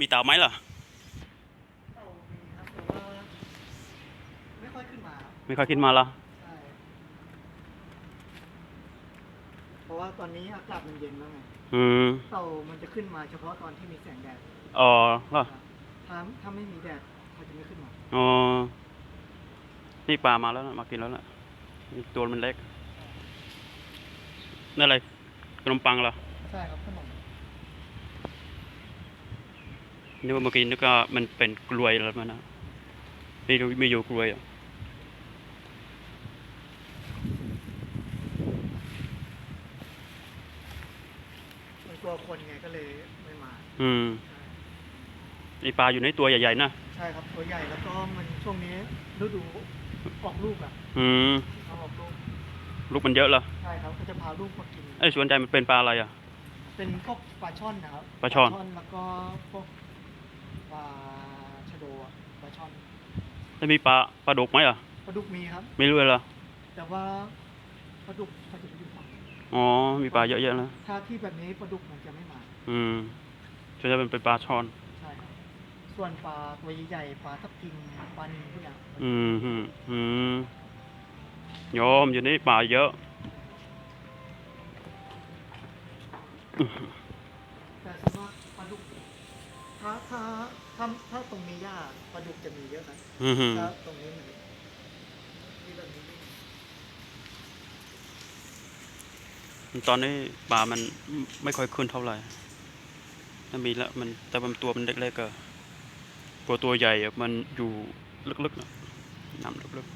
มีเต่าไหมล่ะ เต่ามีครับแต่ว่าไม่ค่อยขึ้นมาครับไม่ค่อยขึ้นมาละใช่ เพราะว่าตอนนี้อากาศมันเย็นแล้วไง อืมเต่ามันจะขึ้นมาเฉพาะตอนที่มีแสงแดดอ๋อเหรอครับถ้าถ้าไม่มีแดดเขาจะไม่ขึ้นมา อ๋อ นี่ปลามาแล้วนะมากินแล้วล่ะนี่ตัวมันเล็ก นั่นอะไรขนมปังเหรอ ใช่ครับขนม นึกว่าเมื่อกี้นึกว่ามันเป็นกลวยแล้วมันนะนี่ดูมีอยู่กลวยอะมันกลัวคนไงก็เลยไม่มา อืมนี่ปลาอยู่ในตัวใหญ่ๆนะใช่ครับตัวใหญ่แล้วก็มันช่วงนี้ฤดูออกลูกอะ อืมเอาออกลูกลูกมันเยอะเหรอใช่ครับก็จะพาลูกมากินไอ้ยส่วนใหญ่มันเป็นปลาอะไรอะ เป็นพวกปลาช่อนนะครับปลาช่อนแล้วก็พวกปลาชะโดอะปลาช่อน แล้วมีปลาปลาดุกไหมอะปลาดุกมีครับ ไม่รู้เลยเหรอแต่ว่าปลาดุกเขาจะไปอยู่ฝั่งอ๋อ มีปลาเยอะแยะนะถ้าที่แบบนี้ปลาดุกมันจะไม่มา อืมส่วนใหญ่เป็นปลาช่อน ใช่ครับ ส่วนปลาตัวใหญ่ๆปลาทับทิมปลานิลพวกอย่างอืมอืมอืมโยมอยู่นี่ปลาเยอะ แต่ส่วนมากปลาดุก ถ้าถ้าถ้าถ้าตรงนี้ยากปลาดุกจะมีเยอะนะอืมถ้าตรงนี้มันที่แบบนี้ไม่ตอนนี้ปลามันไม่ค่อยขึ้นเท่าไหร่ถ้ามีแล้วมันแต่มันตัวมันเล็กๆก็ตัวตัวใหญ่อะมันอยู่ลึกๆนะน้ำลึก